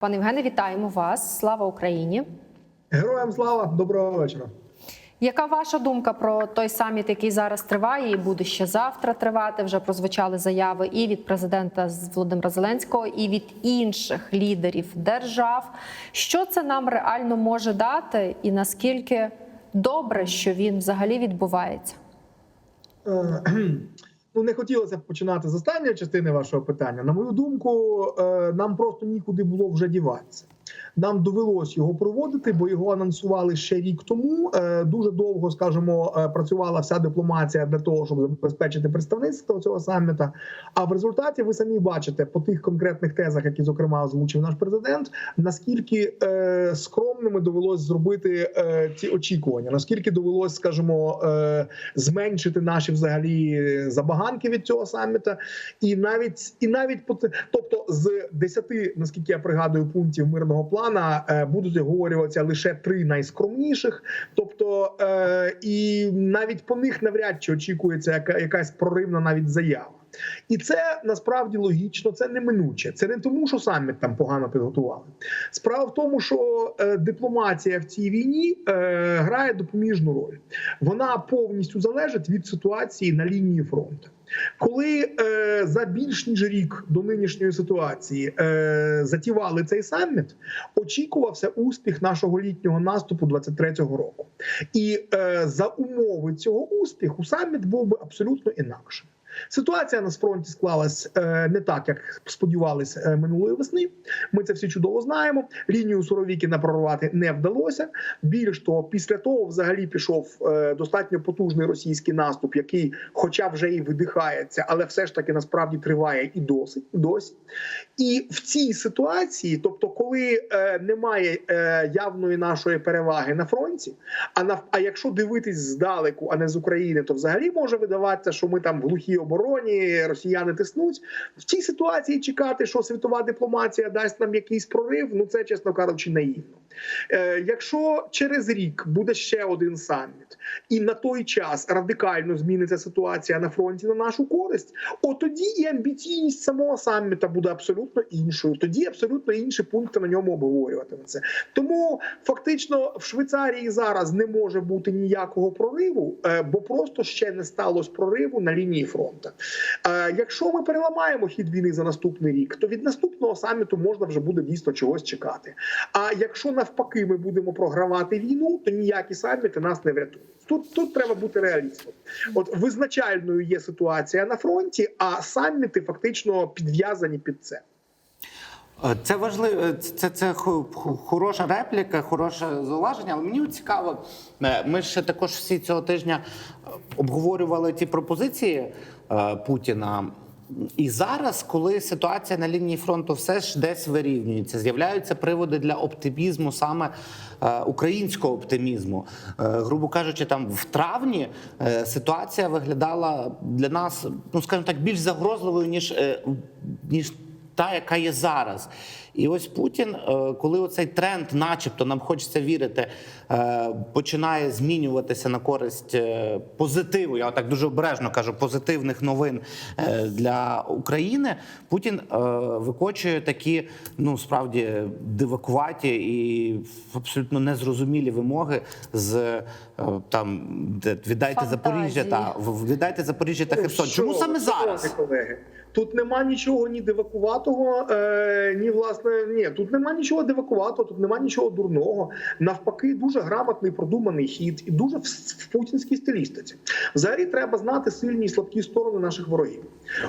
Пане Євгене, вітаємо вас. Слава Україні! Героям слава, доброго вечора. Яка ваша думка про той саміт, який зараз триває, і буде ще завтра тривати? Вже прозвучали заяви і від президента Володимира Зеленського, і від інших лідерів держав. Що це нам реально може дати, і наскільки добре, що він взагалі відбувається? Ну, не хотілося б починати з останньої частини вашого питання. На мою думку, е, нам просто нікуди було вже діватися. Нам довелось його проводити, бо його анонсували ще рік тому. Е, Дуже довго, скажімо, е, працювала вся дипломатія для того, щоб забезпечити представництво цього саміта. А в результаті ви самі бачите по тих конкретних тезах, які зокрема озвучив наш президент, наскільки е, скромними довелось зробити ці очікування, наскільки довелось, скажімо, зменшити наші взагалі забаганки від цього саміта, і навіть і навіть тобто з 10, наскільки я пригадую, пунктів мирного плана е, будуть говорюватися лише три найскромніших. Тобто, е, і навіть по них навряд чи очікується якась проривна навіть заява. І це насправді логічно, це неминуче. Це не тому, що саміт там погано підготували. Справа в тому, що е, дипломатія в цій війні е, грає допоміжну роль. Вона повністю залежить від ситуації на лінії фронту. Коли е, за більш ніж рік до нинішньої ситуації е, затівали цей саміт, очікувався успіх нашого літнього наступу 23-го року. І е, за умови цього успіху саміт був би абсолютно інакшим. Ситуація на фронті склалась е, не так, як сподівалися е, минулої весни. Ми це всі чудово знаємо. Лінію Суровікіна прорвати не вдалося. Більш того, після того взагалі пішов е, достатньо потужний російський наступ, який, хоча вже і видихається, але все ж таки насправді триває і досить досі. І в цій ситуації, тобто, коли немає явної нашої переваги на фронті, а нав... а якщо дивитись здалеку, а не з України, то взагалі може видаватися, що ми там в глухій обороні, росіяни тиснуть. В цій ситуації чекати, що світова дипломатія дасть нам якийсь прорив, ну це чесно кажучи, наївно. Е, якщо через рік буде ще один саміт, і на той час радикально зміниться ситуація на фронті на нашу користь, от тоді і амбіційність самого саміта буде абсолютно іншою. Тоді абсолютно інші пункти на ньому обговорюватиметься. Тому фактично в Швейцарії зараз не може бути ніякого прориву, е, бо просто ще не сталося прориву на лінії фронту. Е, Якщо ми переламаємо хід війни за наступний рік, то від наступного саміту можна вже буде дійсно чогось чекати. А якщо навпаки ми будемо програвати війну, то ніякі саміти нас не врятують. Тут тут треба бути реалістом. От визначальною є ситуація на фронті, а саміти фактично підв'язані під це. Е, Це важливо, е, це, це хо- хо- хороша репліка, хороше зауваження. Але мені цікаво, е, ми ще також всі цього тижня обговорювали ті пропозиції Путіна. І зараз, коли ситуація на лінії фронту все ж десь вирівнюється, з'являються приводи для оптимізму, саме е, українського оптимізму. Е, грубо кажучи, там в травні е, ситуація виглядала для нас, ну скажімо так, більш загрозливою ніж, ніж та, яка є зараз. І ось Путін, е, коли оцей тренд, начебто, нам хочеться вірити, е, починає змінюватися на користь е, позитиву. Я так дуже обережно кажу, позитивних новин для України. Путін викочує такі, ну справді дивакуваті і абсолютно незрозумілі вимоги з там де віддайте Фантазії. Запоріжжя та в- віддайте Запоріжжя та Ну, Херсон. Чому саме зараз? колеги? Тут нема нічого ні дивакуватого, ні власне ні. Тут нема нічого дивакуватого, тут нема нічого дурного. Навпаки, дуже грамотний продуманий хід і дуже в, в путінській стилістиці. Взагалі треба знати сильні і слабкі сторони наших ворогів.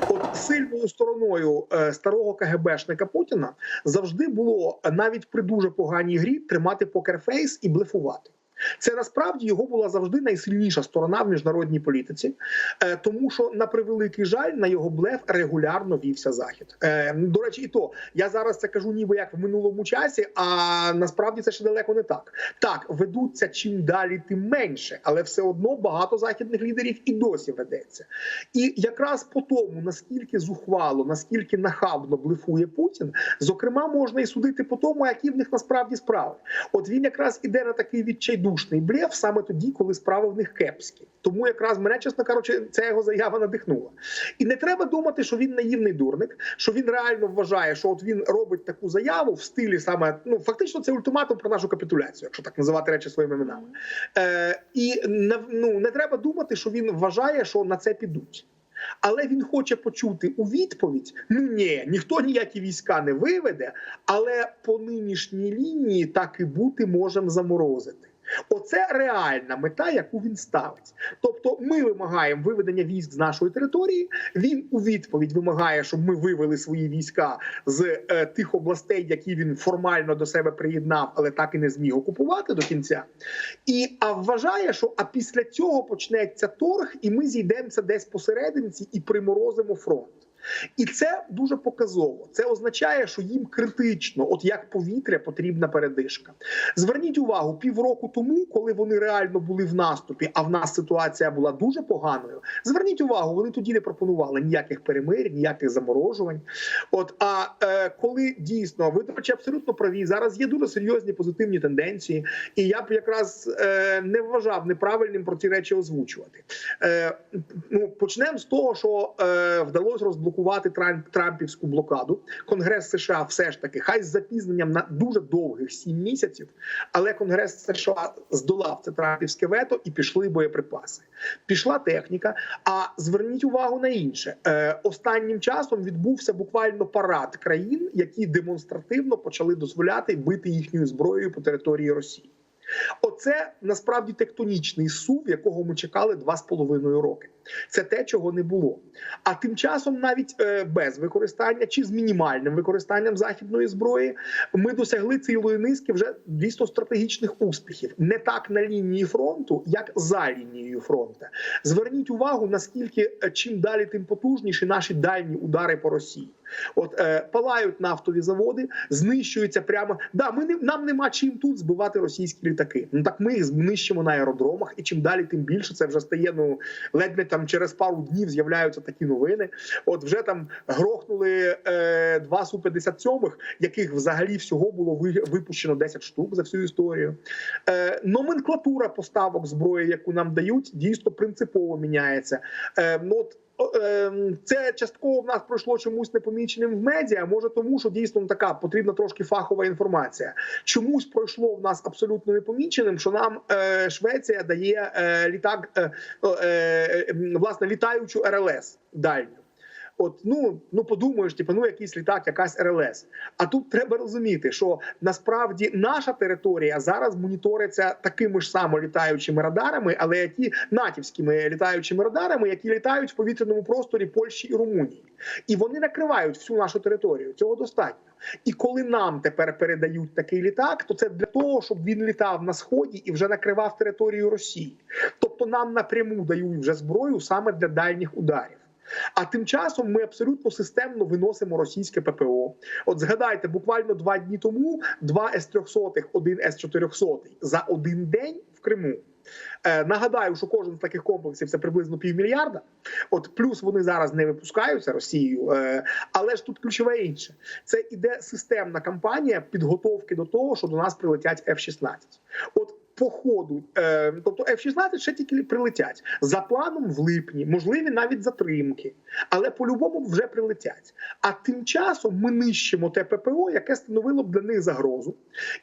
От сильною стороною е, старого КГБшника Путіна завжди було е, навіть при дуже поганій грі тримати покерфейс і блефувати. Це насправді його була завжди найсильніша сторона в міжнародній політиці, е, тому що на превеликий жаль на його блеф регулярно вівся захід. Е, До речі, і то я зараз це кажу, ніби як в минулому часі, а насправді це ще далеко не так. Так ведуться чим далі, тим менше, але все одно багато західних лідерів і досі ведеться. І якраз по тому, наскільки зухвало, наскільки нахабно блефує Путін, зокрема, можна і судити по тому, які в них насправді справи. От він якраз іде на такий відчайдушний відчайдушний блеф саме тоді, коли справи в них кепські. Тому якраз мене, чесно кажучи, ця його заява надихнула. І не треба думати, що він наївний дурник, що він реально вважає, що от він робить таку заяву в стилі саме ну фактично це ультиматум про нашу капітуляцію, якщо так називати речі своїми іменами. Е, і не, ну, не треба думати, що він вважає, що на це підуть. Але він хоче почути у відповідь: ну ні, ніхто ніякі війська не виведе, але по нинішній лінії так і бути можемо заморозити. Оце реальна мета, яку він ставить. Тобто, ми вимагаємо виведення військ з нашої території. Він у відповідь вимагає, щоб ми вивели свої війська з е, тих областей, які він формально до себе приєднав, але так і не зміг окупувати до кінця. І а вважає, що а після цього почнеться торг, і ми зійдемося десь посерединці і приморозимо фронт. І це дуже показово. Це означає, що їм критично, от як повітря, потрібна передишка. Зверніть увагу, півроку тому, коли вони реально були в наступі, а в нас ситуація була дуже поганою. Зверніть увагу, вони тоді не пропонували ніяких перемирь, ніяких заморожувань. От а е, коли дійсно ви до речі, абсолютно праві, зараз є дуже серйозні позитивні тенденції, і я б якраз е, не вважав неправильним про ці речі озвучувати. Е, ну почнемо з того, що е, вдалося розблокувати Трамп, Трампівську блокаду. Конгрес США все ж таки, хай з запізненням на дуже довгих сім місяців, але Конгрес США здолав це Трампівське вето і пішли боєприпаси. Пішла техніка. А зверніть увагу на інше. Е, останнім часом відбувся буквально парад країн, які демонстративно почали дозволяти бити їхньою зброєю по території Росії. Оце насправді тектонічний сув, якого ми чекали два з половиною роки. Це те, чого не було. А тим часом, навіть е, без використання чи з мінімальним використанням західної зброї, ми досягли цілої низки вже дійсно стратегічних успіхів, не так на лінії фронту, як за лінією фронту. Зверніть увагу, наскільки е, чим далі, тим потужніші наші дальні удари по Росії. От е, палають нафтові заводи, знищуються прямо. Да, ми не нам нема чим тут збивати російські літаки. Ну так ми їх знищимо на аеродромах, і чим далі, тим більше це вже стає. Ну ледь не там через пару днів з'являються такі новини. От вже там грохнули е, два су 57 яких взагалі всього було ви- випущено 10 штук за всю історію. Е, номенклатура поставок зброї, яку нам дають, дійсно принципово міняється. Е, ну от це частково в нас пройшло чомусь непоміченим в медіа. Може, тому що дійсно така потрібна трошки фахова інформація. Чомусь пройшло в нас абсолютно непоміченим, що нам е, Швеція дає е, літак, е, е, власне літаючу РЛС дальню. От ну ну подумаєш, типу, ну якийсь літак, якась РЛС. А тут треба розуміти, що насправді наша територія зараз моніториться такими ж само літаючими радарами, але які натівськими літаючими радарами, які літають в повітряному просторі Польщі і Румунії, і вони накривають всю нашу територію. Цього достатньо. І коли нам тепер передають такий літак, то це для того, щоб він літав на сході і вже накривав територію Росії. Тобто нам напряму дають вже зброю саме для дальніх ударів. А тим часом ми абсолютно системно виносимо російське ППО. От згадайте, буквально два дні тому два С-300, один С-400 за один день в Криму. Е, нагадаю, що кожен з таких комплексів це приблизно півмільярда. От плюс вони зараз не випускаються Росією. Е, але ж тут ключове інше: це іде системна кампанія підготовки до того, що до нас прилетять F-16. От по ходу, е, тобто F-16 ще тільки прилетять за планом в липні, можливі навіть затримки, але по-любому вже прилетять. А тим часом ми нищимо те ППО, яке становило б для них загрозу,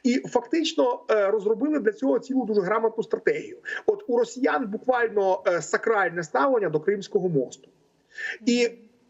і фактично е, розробили для цього цілу дуже грамотну стратегію. От у росіян буквально е, сакральне ставлення до Кримського мосту. І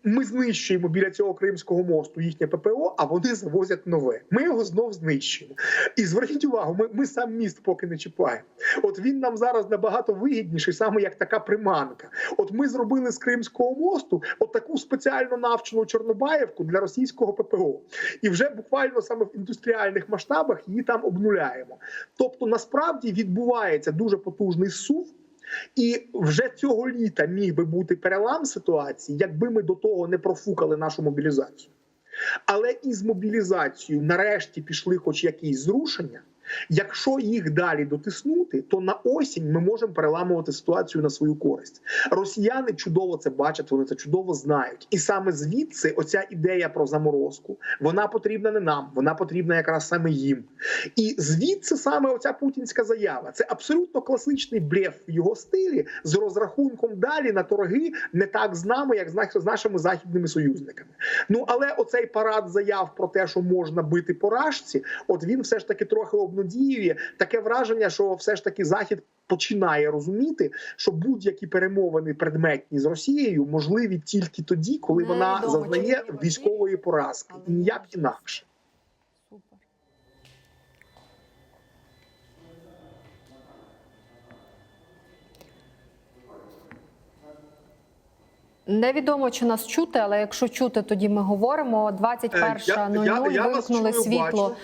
ми знищуємо біля цього Кримського мосту їхнє ППО, а вони завозять нове. Ми його знов знищуємо. І зверніть увагу, ми, ми сам міст поки не чіпаємо. От він нам зараз набагато вигідніший, саме як така приманка. От ми зробили з Кримського мосту от таку спеціально навчену Чорнобаївку для російського ППО. І вже буквально саме в індустріальних масштабах її там обнуляємо. Тобто, насправді відбувається дуже потужний сув. І вже цього літа міг би бути перелам ситуації, якби ми до того не профукали нашу мобілізацію. Але із мобілізацією нарешті пішли хоч якісь зрушення. Якщо їх далі дотиснути, то на осінь ми можемо переламувати ситуацію на свою користь. Росіяни чудово це бачать, вони це чудово знають, і саме звідси оця ідея про заморозку вона потрібна не нам, вона потрібна якраз саме їм. І звідси саме оця путінська заява. Це абсолютно класичний блеф в його стилі з розрахунком далі на торги не так з нами, як з нашими західними союзниками. Ну але оцей парад заяв про те, що можна бити по рашці, от він все ж таки трохи обнадіює. Таке враження, що все ж таки захід. Починає розуміти, що будь-які перемовини предметні з Росією можливі тільки тоді, коли вона Невідомо, зазнає військової поразки, і ніяк інакше. Супер. Невідомо, чи нас чути, але якщо чути, тоді ми говоримо. Е, я- 21.00 я- я вимкнули світло. бачу.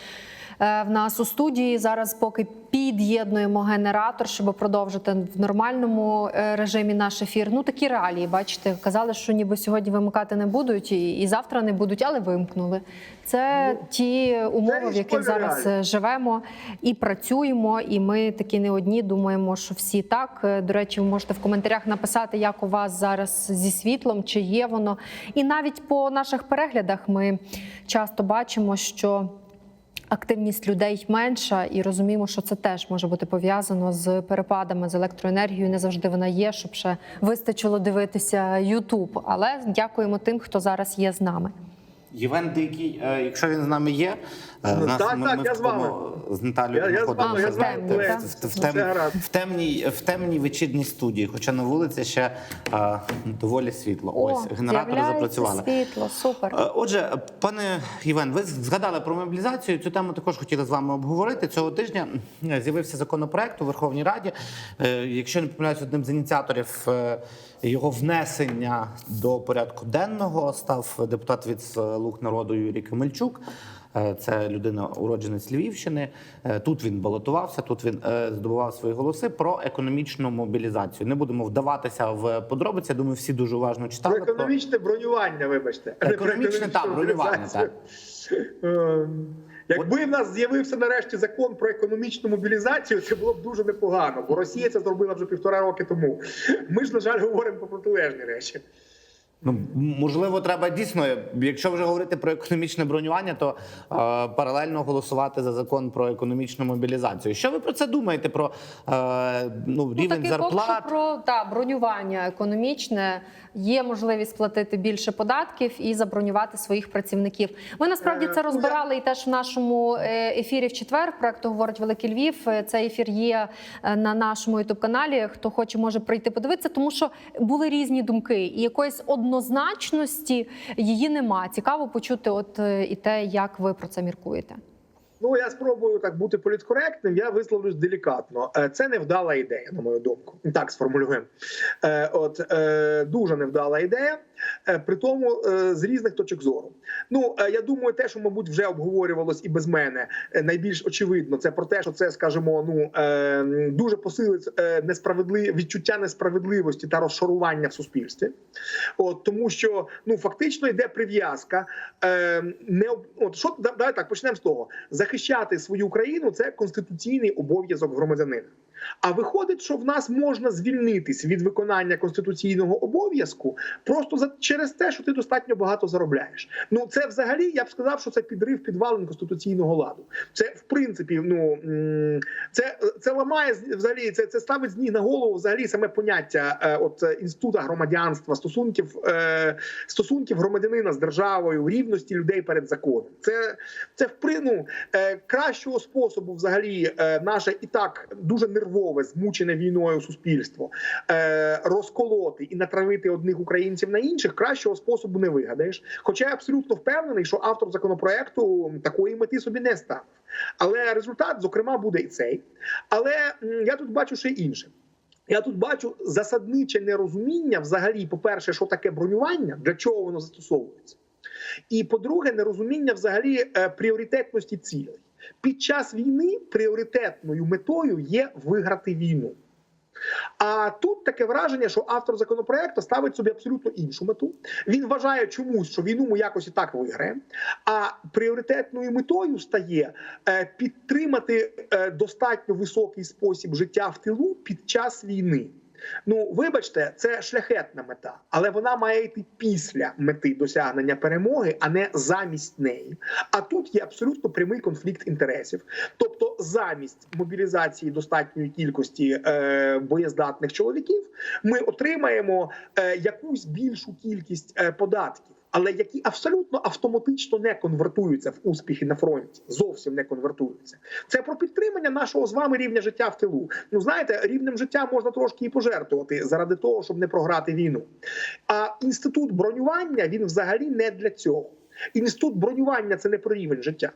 Е, В нас у студії зараз поки під'єднуємо генератор, щоб продовжити в нормальному е, режимі наш ефір. Ну такі реалії, бачите, казали, що ніби сьогодні вимикати не будуть, і, і завтра не будуть, але вимкнули. Це ті умови, в яких зараз реалій. е, живемо і працюємо. І ми такі не одні. Думаємо, що всі так. Е, До речі, ви можете в коментарях написати, як у вас зараз зі світлом, чи є воно. І навіть по наших переглядах ми часто бачимо, що. Активність людей менша, і розуміємо, що це теж може бути пов'язано з перепадами з електроенергією. Не завжди вона є, щоб ще вистачило дивитися Ютуб. Але дякуємо тим, хто зараз є з нами. Євген Дикий, е, якщо він з нами є, е, Ну, нас так, ми, так, ми я з вами. з Наталією Я- я з вами, знаходимося я з в- вами, в- в- в- в темній- в темній вечірній студії, хоча на вулиці ще е, доволі світло. Ось генератори запрацювали. Світло, супер. Отже, пане Євген, ви згадали про мобілізацію. Цю тему також хотіли з вами обговорити. Цього тижня з'явився законопроект у Верховній Раді. Якщо не помиляюсь, одним з ініціаторів його внесення до порядку денного став депутат від «Слуг народу Юрій Камельчук. Е, Це людина уродженець Львівщини. Е, Тут він балотувався, тут він е, здобував свої голоси про економічну мобілізацію. Не будемо вдаватися в подробиці. Я думаю, всі дуже уважно читали. Про економічне бронювання, вибачте. Економічне, так, бронювання, мобілізацію. Якби в нас з'явився нарешті закон про економічну мобілізацію, це було б дуже непогано, бо Росія це зробила вже півтора роки тому. Ми ж, на жаль, говоримо про протилежні речі. Ну можливо, треба дійсно, якщо вже говорити про економічне бронювання, то е, паралельно голосувати за закон про економічну мобілізацію. Що ви про це думаєте? Про е, ну, рівень такий зарплат? поки про та бронювання економічне. Є можливість сплатити більше податків і забронювати своїх працівників. Ми насправді Е, це ну, розбирали і теж в нашому е, ефірі в четвер. Проекту говорить Великий Львів. Е, Цей ефір є на нашому ютуб каналі. Хто хоче, може прийти подивитися, тому що були різні думки, і якоїсь однозначності її нема. Цікаво почути, от е, і те, як ви про це міркуєте. Ну я спробую так бути політкоректним. Я висловлюсь делікатно. Е, Це невдала ідея, на мою думку. Так сформулюємо. Е, От дуже невдала ідея, при тому е, з різних точок зору. Ну е, я думаю, те, що мабуть вже обговорювалось і без мене, е, найбільш очевидно, це про те, що це, скажімо, ну е, дуже посилить е, несправедлив відчуття несправедливості та розшарування в суспільстві. От тому, що ну фактично йде прив'язка. Е, не от що давай так почнемо з того: захищати свою країну це конституційний обов'язок громадянина. А виходить, що в нас можна звільнитись від виконання конституційного обов'язку просто за через те, що ти достатньо багато заробляєш. Ну це взагалі я б сказав, що це підрив підвалин конституційного ладу. Це в принципі, ну це, це ламає взагалі. Це, це ставить з ніг на голову взагалі саме поняття е, от інститута громадянства, стосунків е, стосунків громадянина з державою, рівності людей перед законом. Це це в ну, е, кращого способу, взагалі, наше і так дуже нервове, змучене війною суспільство е, розколоти і натравити одних українців на інших. Кращого способу не вигадаєш. Хоча я абсолютно впевнений, що автор законопроекту такої мети собі не ставив. Але результат, зокрема, буде і цей. Але я тут бачу ще інше. Я тут бачу засадниче нерозуміння, взагалі, по-перше, що таке бронювання, для чого воно застосовується. І по-друге, нерозуміння взагалі е, пріоритетності цілей. Під час війни пріоритетною метою є виграти війну. А тут таке враження, що автор законопроекту ставить собі абсолютно іншу мету. Він вважає чомусь, що війну ми якось і так виграємо. А пріоритетною метою стає е, підтримати е, достатньо високий спосіб життя в тилу під час війни. Ну, вибачте, це шляхетна мета, але вона має йти після мети досягнення перемоги, а не замість неї. А тут є абсолютно прямий конфлікт інтересів. Тобто, замість мобілізації достатньої кількості е, боєздатних чоловіків, ми отримаємо е, якусь більшу кількість е, податків. Але які абсолютно автоматично не конвертуються в успіхи на фронті, зовсім не конвертуються. Це про підтримання нашого з вами рівня життя в тилу. Ну знаєте, рівнем життя можна трошки і пожертвувати заради того, щоб не програти війну. А інститут бронювання він взагалі не для цього. Інститут бронювання це не про рівень життя.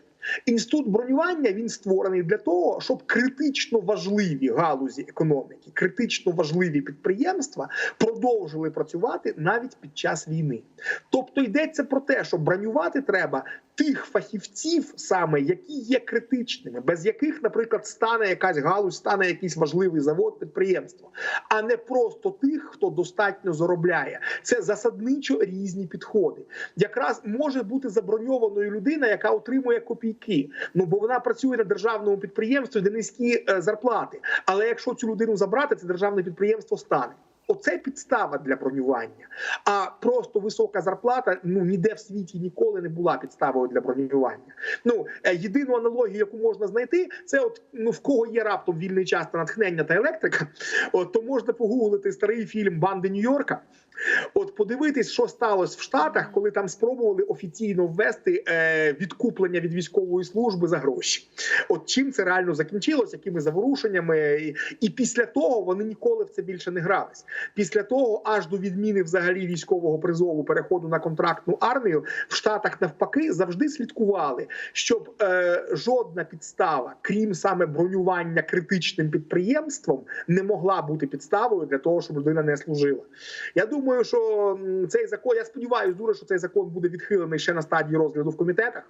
Інститут бронювання він створений для того, щоб критично важливі галузі економіки, критично важливі підприємства продовжили працювати навіть під час війни. Тобто йдеться про те, що бронювати треба тих фахівців, саме які є критичними, без яких, наприклад, стане якась галузь, стане якийсь важливий завод, підприємство, а не просто тих, хто достатньо заробляє. Це засадничо різні підходи. Якраз може бути заброньованою людина, яка отримує копійки. Ну бо вона працює на державному підприємстві, де низькі е, зарплати. Але якщо цю людину забрати, це державне підприємство стане. Оце підстава для бронювання. А просто висока зарплата ну ніде в світі ніколи не була підставою для бронювання. Ну е, єдину аналогію, яку можна знайти, це от ну в кого є раптом вільний час та натхнення та електрика, от то можна погуглити старий фільм Банди Нью-Йорка. От подивитись, що сталося в Штатах, коли там спробували офіційно ввести е, відкуплення від військової служби за гроші. От чим це реально закінчилось, якими заворушеннями, і, після того вони ніколи в це більше не грались. Після того, аж до відміни взагалі військового призову, переходу на контрактну армію, в Штатах навпаки завжди слідкували, щоб е, жодна підстава, крім саме бронювання критичним підприємством, не могла бути підставою для того, щоб людина не служила. Я думаю, що м, цей закон, я сподіваюся, дуже, що цей закон буде відхилений ще на стадії розгляду в комітетах.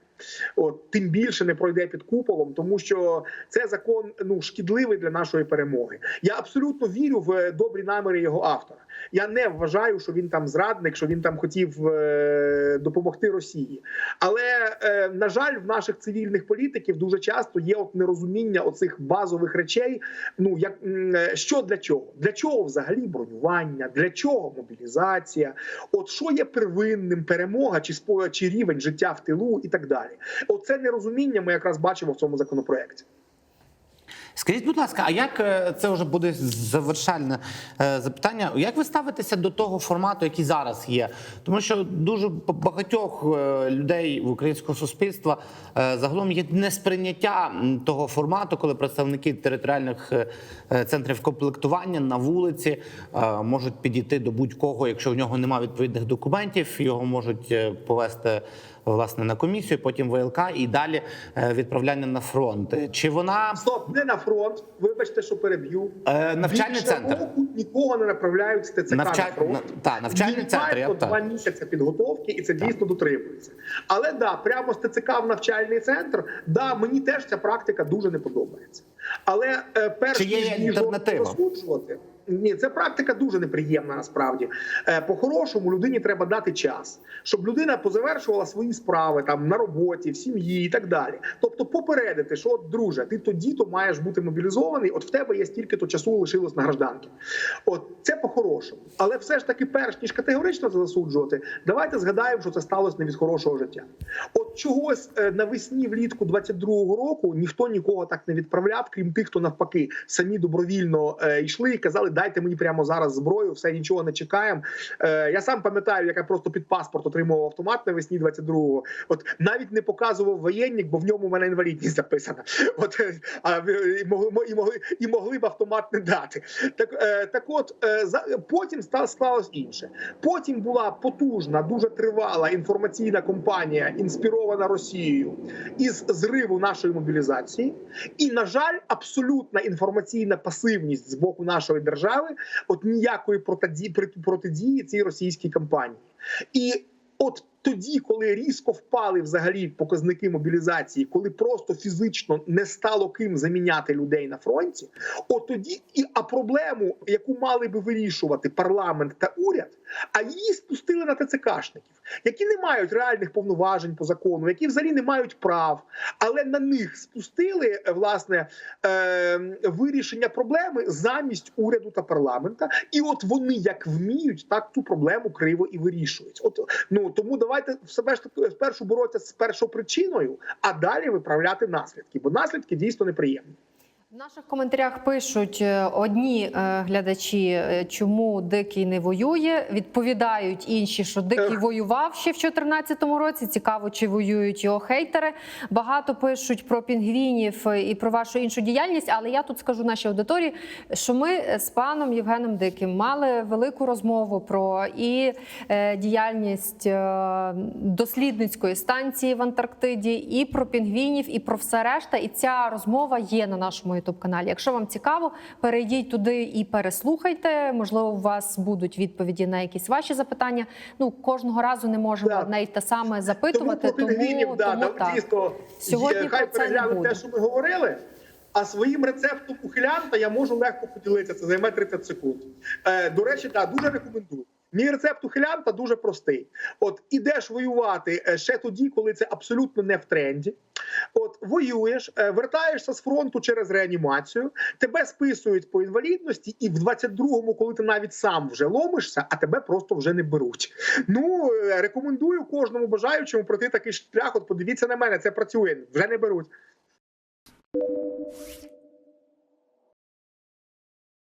От тим більше не пройде під куполом, тому що це закон ну шкідливий для нашої перемоги. Я абсолютно вірю в добрі наміри його автора. Я не вважаю, що він там зрадник, що він там хотів е, допомогти Росії. Але е, на жаль, в наших цивільних політиків дуже часто є от нерозуміння оцих базових речей. Ну як е, що для чого? Для чого взагалі бронювання? Для чого мобілізація? От що є первинним перемога чи спо- чи рівень життя в тилу і так далі. Оце нерозуміння ми якраз бачимо в цьому законопроекті. Скажіть, будь ласка, а як е, це вже буде завершальне е, запитання? Як ви ставитеся до того формату, який зараз є? Тому що дуже багатьох е, людей в українського суспільства загалом є несприйняття того формату, коли представники територіальних центрів комплектування на вулиці можуть підійти до будь-кого, якщо в нього немає відповідних документів, його можуть повести власне на комісію, потім ВЛК і далі е, відправляння на фронт. Чи вона Стоп, не на фронт. Вибачте, що переб'ю. Е, навчальний Більше центр. року нікого не направляють з ТЦК Навча- на фронт. на- та, навчальний центр, я так. два місяці підготовки, і це дійсно дотримується. Але да, прямо з ТЦК в навчальний центр. Да, мені теж ця практика дуже не подобається. Але е, перш ніж засуджувати, ні, це практика дуже неприємна насправді. Е, По-хорошому людині треба дати час, щоб людина позавершувала свої справи там на роботі, в сім'ї і так далі. Тобто попередити, що от, друже, ти тоді то маєш бути мобілізований. От в тебе є стільки то часу лишилось на гражданки. От це по-хорошому. Але все ж таки, перш ніж категорично засуджувати, давайте згадаємо, що це сталося не від хорошого життя. От чогось е, навесні влітку 22-го року ніхто нікого так не відправляв, крім тих, хто навпаки самі добровільно е, йшли і казали, дайте мені прямо зараз зброю, все нічого не чекаємо. Е, я сам пам'ятаю, як я просто під паспорт отримував автомат навесні 22-го. От навіть не показував воєнник, бо в ньому в мене інвалідність записана. От а і могли і могли і могли б автомат не дати. Так, так от потім ста- склалось інше. Потім була потужна, дуже тривала інформаційна кампанія, інспірована Росією із зриву нашої мобілізації. І, на жаль, абсолютна інформаційна пасивність з боку нашої держави, от ніякої протидії, протидії цій російській кампанії. І от тоді, коли різко впали взагалі показники мобілізації, коли просто фізично не стало ким заміняти людей на фронті, от тоді і а проблему, яку мали би вирішувати парламент та уряд, а її спустили на ТЦКшників, які не мають реальних повноважень по закону, які взагалі не мають прав, але на них спустили е, власне е, вирішення проблеми замість уряду та парламента, і от вони як вміють, так ту проблему криво і вирішують. От ну тому давайте себе ж таки спершу боротися з першопричиною, а далі виправляти наслідки, бо наслідки дійсно неприємні. В наших коментарях пишуть е, одні е, глядачі, е, чому дикий не воює. Відповідають інші, що дикий Ех. воював ще в 2014 році. Цікаво, чи воюють його хейтери. Багато пишуть про пінгвінів і про вашу іншу діяльність. Але я тут скажу нашій аудиторії, що ми з паном Євгеном Диким мали велику розмову про і діяльність дослідницької станції в Антарктиді, і про пінгвінів, і про все решта. І ця розмова є на нашому ютуб каналі. Якщо вам цікаво, перейдіть туди і переслухайте. Можливо, у вас будуть відповіді на якісь ваші запитання. Ну кожного разу не можемо Так. одне й те саме запитувати. Тому тому, да, тому да, так. дійсно Сьогодні є- хай переглянуть те, що ми говорили. А своїм рецептом ухилянта я можу легко поділитися. Це займе 30 секунд. Е, до речі, так, дуже рекомендую. Мій рецепт ухилянта дуже простий. От ідеш воювати е, ще тоді, коли це абсолютно не в тренді. От воюєш, е, вертаєшся з фронту через реанімацію, тебе списують по інвалідності, і в 22-му, коли ти навіть сам вже ломишся, а тебе просто вже не беруть. Ну е, рекомендую кожному бажаючому пройти такий шлях. От подивіться на мене, це працює, вже не беруть.